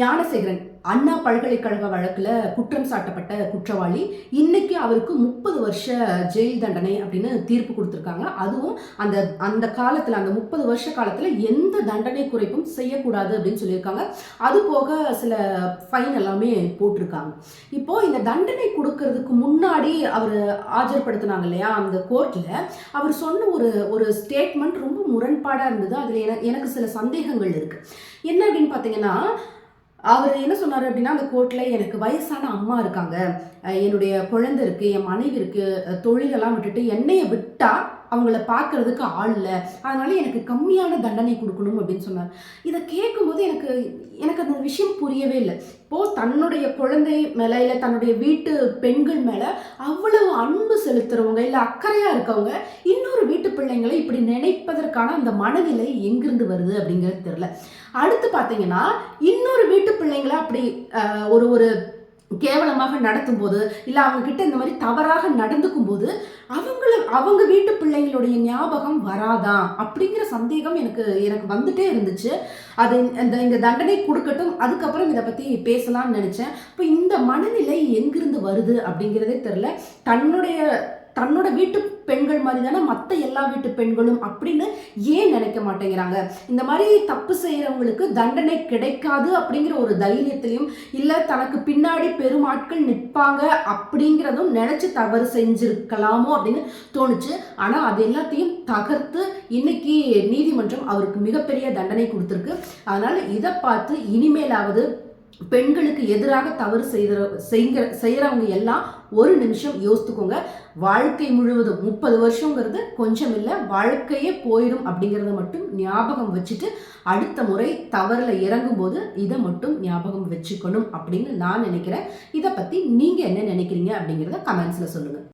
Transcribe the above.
ஞானசேகரன் அண்ணா பல்கலைக்கழக வழக்கில் குற்றம் சாட்டப்பட்ட குற்றவாளி. இன்னைக்கு அவருக்கு முப்பது வருஷ ஜெயில் தண்டனை அப்படின்னு தீர்ப்பு கொடுத்துருக்காங்க. அதுவும் அந்த அந்த காலத்தில் அந்த முப்பது வருஷ காலத்தில் எந்த தண்டனை குறைப்பும் செய்யக்கூடாது அப்படின்னு சொல்லியிருக்காங்க. அது போக சில ஃபைன் எல்லாமே போட்டிருக்காங்க. இப்போ இந்த தண்டனை கொடுக்கறதுக்கு முன்னாடி அவர் ஆஜர்படுத்தினாங்க இல்லையா அந்த கோர்ட்டில் அவர் சொன்ன ஒரு ஒரு ஸ்டேட்மெண்ட் ரொம்ப முரண்பாடாக இருந்தது. அதில் எனக்கு எனக்கு சில சந்தேகங்கள் இருக்குது என்ன அப்படின்னு பார்த்தீங்கன்னா அவர் என்ன சொன்னார் அப்படின்னா அந்த கோர்ட்டில் எனக்கு வயசான அம்மா இருக்காங்க. என்னுடைய குழந்தை இருக்குது என் மனைவி இருக்கு தொழிலெல்லாம் விட்டுட்டு என்னையை விட்டால் அவங்கள பார்க்கறதுக்கு ஆள் இல்லை. அதனால எனக்கு கம்மியான தண்டனை கொடுக்கணும் அப்படின்னு சொன்னார். இதை கேட்கும்போது எனக்கு எனக்கு அந்த விஷயம் புரியவே இல்லை. இப்போ தன்னுடைய குழந்தை மேலே இல்லை தன்னுடைய வீட்டு பெண்கள் மேலே அவ்வளவு அன்பு செலுத்துறவங்க இல்லை அக்கறையாக இருக்கவங்க இன்னொரு வீட்டு பிள்ளைங்களை இப்படி நினைப்பதற்கான அந்த மனநிலை எங்கிருந்து வருது அப்படிங்கிறது தெரில அடுத்து பார்த்தீங்கன்னா இன்னொரு வீட்டு பிள்ளைங்களை அப்படி ஒரு ஒரு கேவலமாக நடத்தும் போது இல்லை அவங்க கிட்ட இந்த மாதிரி தவறாக நடந்துக்கும் போது அவங்கள அவங்க வீட்டு பிள்ளைங்களுடைய ஞாபகம் வராதா? அப்படிங்கிற சந்தேகம் எனக்கு எனக்கு வந்துட்டே இருந்துச்சு. அது இந்த இந்த தண்டனை கொடுக்கட்டும் அதுக்கப்புறம் இதை பற்றி பேசலாம்னு நினச்சேன். இப்போ இந்த மனநிலை எங்கிருந்து வருது அப்படிங்கிறதே தெரில தன்னுடைய தன்னோட வீட்டு பெண்கள் மாதிரி தானே மற்ற எல்லா வீட்டு பெண்களும் அப்படின்னு ஏன் நினைக்க மாட்டேங்கிறாங்க? இந்த மாதிரி தப்பு செய்கிறவங்களுக்கு தண்டனை கிடைக்காது அப்படிங்கிற ஒரு தைரியத்திலையும் இல்லை தனக்கு பின்னாடி பெருமாட்கள் நிற்பாங்க அப்படிங்கிறதும் நினச்சி தவறு செஞ்சிருக்கலாமோ அப்படின்னு தோணுச்சு. ஆனால் அது எல்லாத்தையும் தகர்த்து இன்னைக்கு நீதிமன்றம் அவருக்கு மிகப்பெரிய தண்டனை கொடுத்துருக்கு. அதனால் இதை பார்த்து இனிமேலாவது பெண்களுக்கு எதிராக தவறு செய்கிற செய்கிற செய்கிறவங்க எல்லாம் ஒரு நிமிஷம் யோசித்துக்கோங்க. வாழ்க்கை முழுவதும் முப்பது வருஷங்கிறது கொஞ்சம் இல்லை வாழ்க்கையே போயிடும் அப்படிங்கிறத மட்டும் ஞாபகம் வச்சுட்டு அடுத்த முறை தவறில் இறங்கும்போது இதை மட்டும் ஞாபகம் வச்சுக்கணும் அப்படின்னு நான் நினைக்கிறேன். இதை பற்றி நீங்கள் என்ன நினைக்கிறீங்க அப்படிங்கிறத கமெண்ட்ஸில் சொல்லுங்கள்